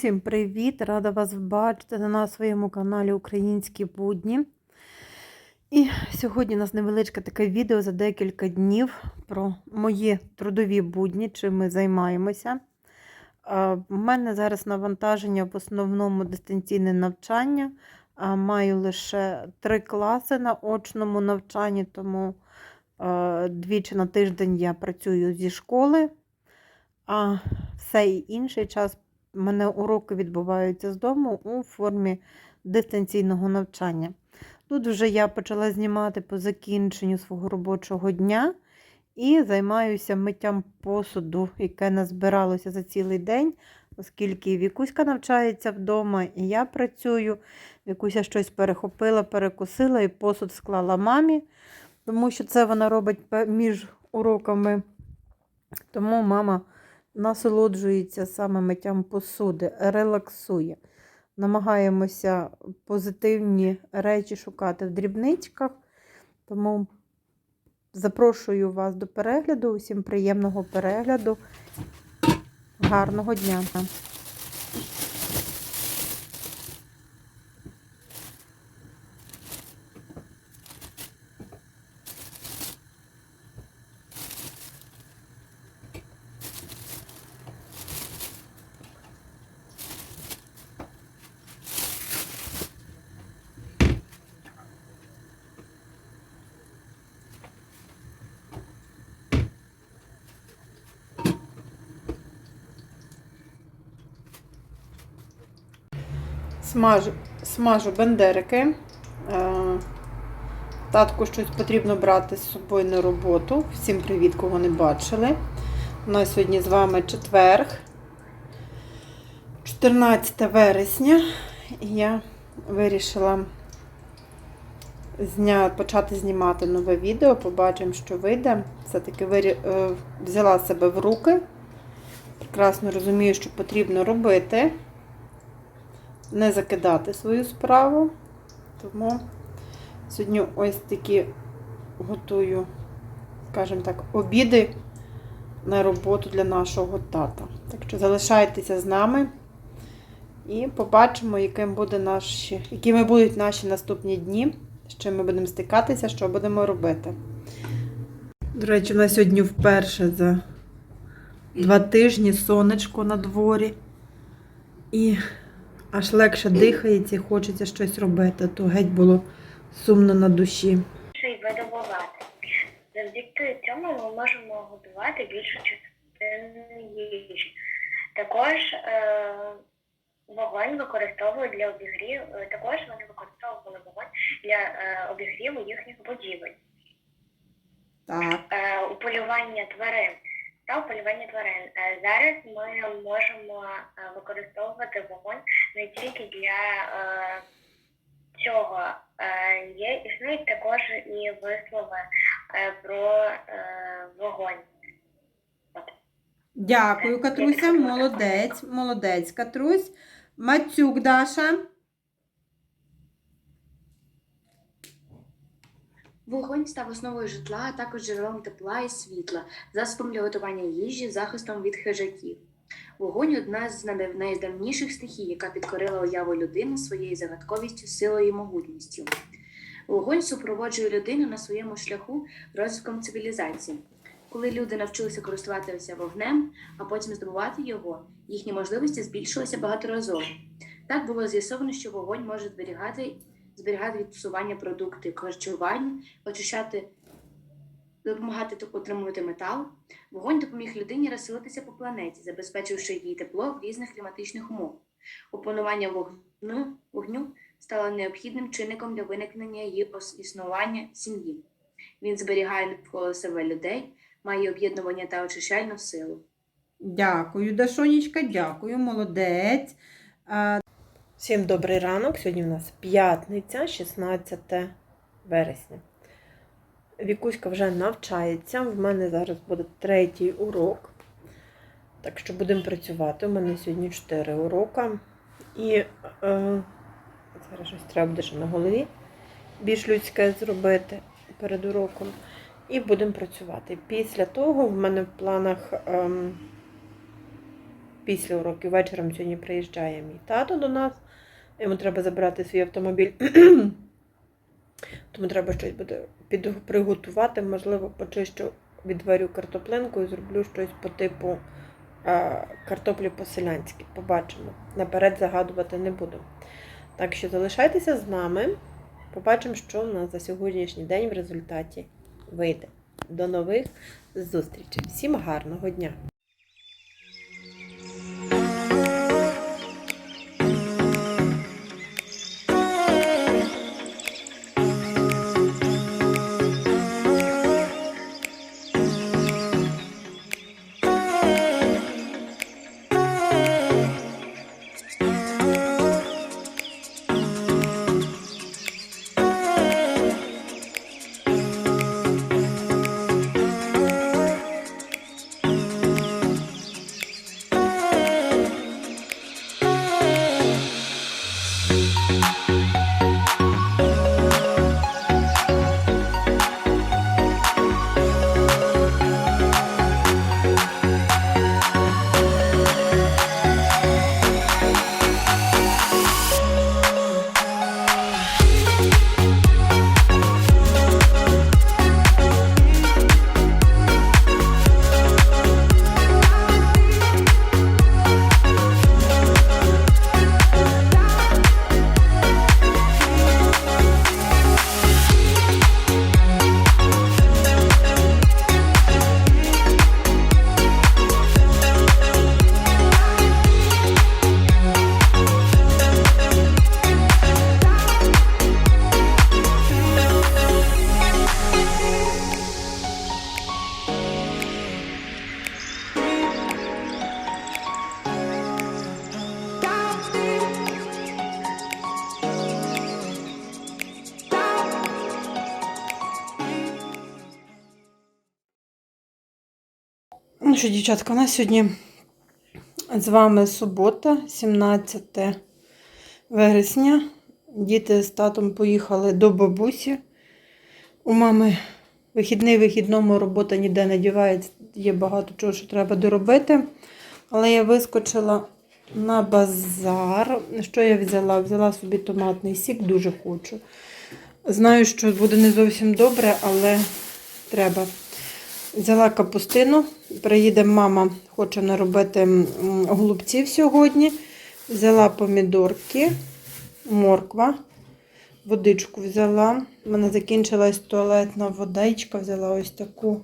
Усім привіт! Рада вас бачити на своєму каналі Українські будні. І сьогодні у нас невеличке таке відео за декілька днів про мої трудові будні, чим ми займаємося. У мене зараз навантаження в основному дистанційне навчання. Маю лише три класи на очному навчанні, тому двічі на тиждень я працюю зі школи, а все інший час у мене уроки відбуваються з дому у формі дистанційного навчання. Тут вже я почала знімати по закінченню свого робочого дня і займаюся миттям посуду, яке назбиралося за цілий день, оскільки Вікуська навчається вдома, і я працюю. Вікуся щось перехопила, перекусила і посуд склала мамі, тому що це вона робить між уроками. Тому мама насолоджується саме миттям посуди, релаксує. Намагаємося позитивні речі шукати в дрібничках. Тому запрошую вас до перегляду. Усім приємного перегляду. Гарного дня! Смажу, смажу бендерики. Е, Татку щось потрібно брати з собою на роботу. Всім привіт, кого не бачили. У нас сьогодні з вами четверг, 14 вересня. І я вирішила зня... почати знімати нове відео. Побачимо, що вийде. Все-таки вирі... е, взяла себе в руки. Прекрасно розумію, що потрібно робити не закидати свою справу. Тому сьогодні ось такі готую, скажімо так, обіди на роботу для нашого тата. Так що залишайтеся з нами і побачимо, яким буде наші, якими будуть наші наступні дні, з чим ми будемо стикатися, що будемо робити. До речі, у нас сьогодні вперше за два тижні сонечко на дворі. І аж легше дихається і хочеться щось робити, то геть було сумно на душі. і видобувати. Завдяки цьому ми можемо готувати більшу частину їжі. Також е, вогонь використовують для обігрів, е, також вони використовували вогонь для е, обігріву їхніх будівель. Так. Е, у полювання тварин та у полювання тварин. Е, зараз ми можемо е, використовувати вогонь не тільки для е, цього. Е, є існують також і вислови е, про е, вогонь. Дякую, Катруся. Молодець, молодець, Катрусь. Мацюк Даша. Вогонь став основою житла, а також джерелом тепла і світла, засобом для готування їжі, захистом від хижаків. Вогонь одна з найдавніших стихій, яка підкорила уяву людини своєю загадковістю, силою і могутністю. Вогонь супроводжує людину на своєму шляху розвитком цивілізації. Коли люди навчилися користуватися вогнем, а потім здобувати його, їхні можливості збільшилися багаторазово. Так було з'ясовано, що вогонь може зберігати, зберігати від псування продукти харчування, очищати, допомагати отримувати метал. Вогонь допоміг людині розселитися по планеті, забезпечивши їй тепло в різних кліматичних умовах. Опанування вогню, вогню стало необхідним чинником для виникнення її існування сім'ї. Він зберігає навколо себе людей, має об'єднування та очищальну силу. Дякую, Дашонечка, дякую, молодець. Всім добрий ранок. Сьогодні в нас п'ятниця, 16 вересня. Вікуська вже навчається. В мене зараз буде третій урок. Так що будемо працювати. У мене сьогодні 4 уроки. І е, зараз щось треба буде ще на голові більш людське зробити перед уроком. І будемо працювати. Після того в мене в планах ем, після уроків вечором сьогодні приїжджає мій тато до нас. Йому треба забрати свій автомобіль. Тому треба щось буде приготувати. Можливо, почищу, відварю картоплинку і зроблю щось по типу а, картоплі по-селянськи. Побачимо. Наперед загадувати не буду. Так що залишайтеся з нами. Побачимо, що в нас за сьогоднішній день в результаті вийде. До нових зустрічей. Всім гарного дня! Ну що, дівчатка, у нас сьогодні з вами субота, 17 вересня. Діти з татом поїхали до бабусі. У мами вихідний вихідному робота ніде не дівається, є багато чого, що треба доробити. Але я вискочила на базар. Що я взяла? Взяла собі томатний сік, дуже хочу. Знаю, що буде не зовсім добре, але треба. Взяла капустину. Приїде мама, хоче наробити голубців сьогодні. Взяла помідорки, морква, водичку взяла. У мене закінчилась туалетна водичка, взяла ось таку.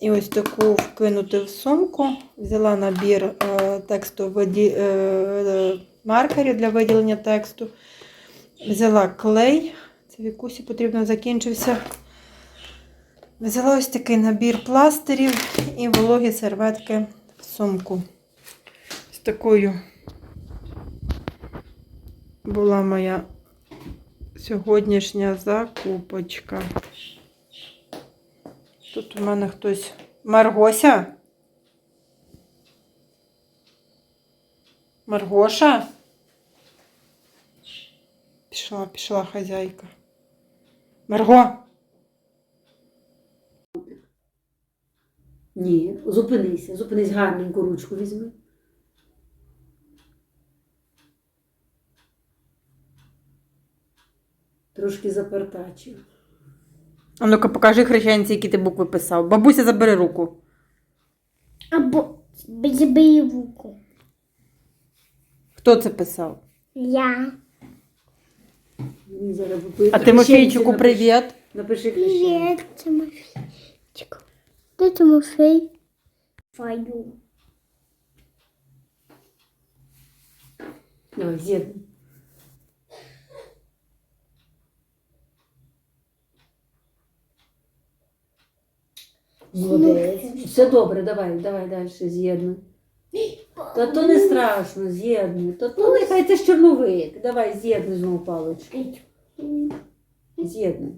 І ось таку вкинути в сумку. Взяла набір е, тексту виді, е, е, маркерів для виділення тексту. Взяла клей. Це Вікусі потрібно закінчився. Взяла ось такий набір пластирів і вологі серветки в сумку. З такою була моя сьогоднішня закупочка. Тут у мене хтось. Маргося? Маргоша? Пішла, пішла хазяйка. Марго! Ні, зупинися, зупинись, гарненьку ручку візьми. Трошки запертачив. А ну-ка покажи хрещенці, які ти букви писав. Бабуся, забери руку. Або забери руку. Хто це писав? Я. Зараз А хрещенці Тимофійчику, привіт. Напиши хрещенці. Привет, Тимофейчик. Де Тимофей? Фаю. Давай, з'єднуй. Молодець. Все добре, давай, давай далі з'єднуй. Та то не страшно, з'єднуй. Та то нехай це ж чорновик. Давай, з'єднуй знову палички. З'єднуй.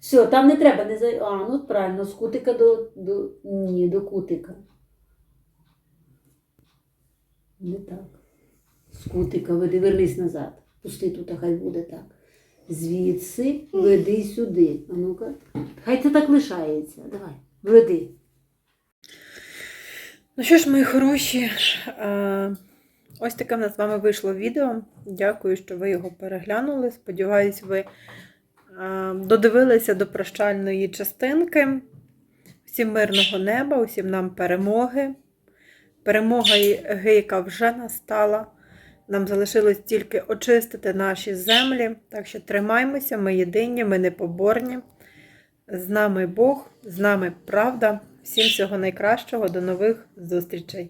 Все, там не треба, не за. А, ну правильно, з кутика до. до... Ні, до кутика. Не так. З кутика веди, вернись назад. Пусти тут, а хай буде так. Звідси веди сюди. А ну-ка. Хай це так лишається. Давай, веди. Ну що ж, мої хороші, е, ось таке в нас з вами вийшло відео. Дякую, що ви його переглянули. Сподіваюсь, ви додивилися до прощальної частинки. Всім мирного неба, усім нам перемоги. Перемога гейка вже настала. Нам залишилось тільки очистити наші землі. Так що тримаймося, ми єдині, ми непоборні. З нами Бог, з нами правда. Всім всього найкращого, до нових зустрічей!